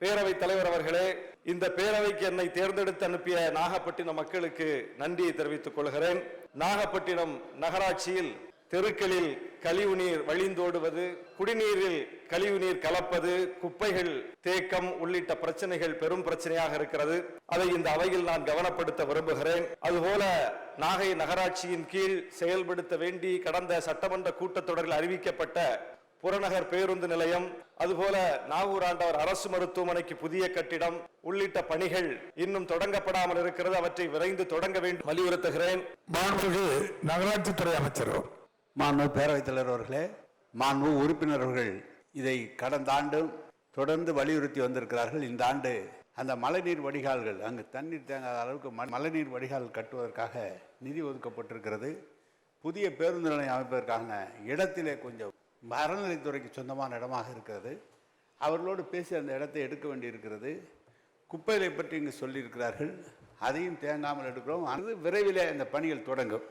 பேரவைத் தலைவர் அவர்களே இந்த பேரவைக்கு என்னை தேர்ந்தெடுத்து அனுப்பிய நாகப்பட்டினம் மக்களுக்கு நன்றியை தெரிவித்துக் கொள்கிறேன். நாகப்பட்டினம் நகராட்சியில் தெருக்களில் கழிவுநீர் வழிந்தோடுவது குடிநீரில் கழிவுநீர் கலப்பது குப்பைகள் தேக்கம் உள்ளிட்ட பிரச்சனைகள் பெரும் பிரச்சனையாக இருக்கிறது. அதை இந்த அவையில் நான் கவனப்படுத்த விரும்புகிறேன். அதுபோல நாகை நகராட்சியின் கீழ் செயல்படுத்த வேண்டி கடந்த சட்டமன்ற கூட்டத்தொடரில் அறிவிக்கப்பட்ட புறநகர் பேருந்து நிலையம் அதுபோல நாகூர் ஆண்டவர் அரசு மருத்துவமனைக்கு புதிய கட்டிடம் உள்ளிட்ட பணிகள் இன்னும் தொடங்கப்படாமல் இருக்கிறது. அவற்றை விரைந்து தொடங்க வேண்டும். வலியுறுத்துகிறேன். மாண்புமிகு நகராட்சித்துறை அமைச்சர் மாண்பு பேரவைத் தலைவர் அவர்களே மாண்பு உறுப்பினர்கள் இதை கடந்த ஆண்டும் தொடர்ந்து வலியுறுத்தி வந்திருக்கிறார்கள். இந்த ஆண்டு அந்த மழைநீர் வடிகால்கள் அங்கு தண்ணீர் தேங்காத அளவுக்கு ம- மழைநீர் வடிகால் கட்டுவதற்காக நிதி ஒதுக்கப்பட்டிருக்கிறது. புதிய பேருந்து நிலையம் அமைப்பதற்கான இடத்திலே கொஞ்சம் அறநிலைத்துறைக்கு சொந்தமான இடமாக இருக்கிறது. அவர்களோடு பேசி அந்த இடத்தை எடுக்க வேண்டியிருக்கிறது. குப்பைகளை பற்றி இங்கு சொல்லியிருக்கிறார்கள். அதையும் தேங்காமல் எடுக்கிறோம். அது விரைவிலே அந்த பணிகள் தொடங்கும்.